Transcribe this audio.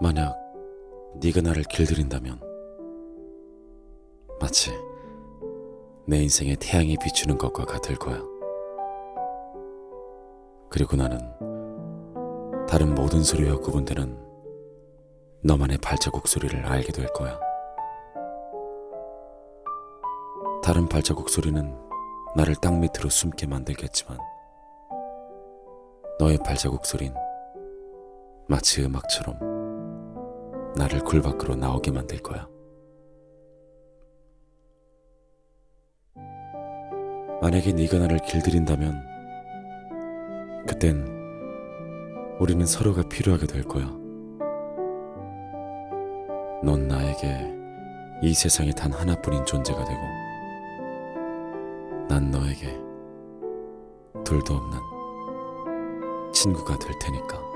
만약 네가 나를 길들인다면 마치 내 인생에 태양이 비추는 것과 같을 거야. 그리고 나는 다른 모든 소리와 구분되는 너만의 발자국 소리를 알게 될 거야. 다른 발자국 소리는 나를 땅 밑으로 숨게 만들겠지만 너의 발자국 소린 마치 음악처럼 나를 굴 밖으로 나오게 만들 거야. 만약에 네가 나를 길들인다면 그땐 우리는 서로가 필요하게 될 거야. 넌 나에게 이 세상에 단 하나뿐인 존재가 되고 난 너에게 둘도 없는 친구가 될 테니까.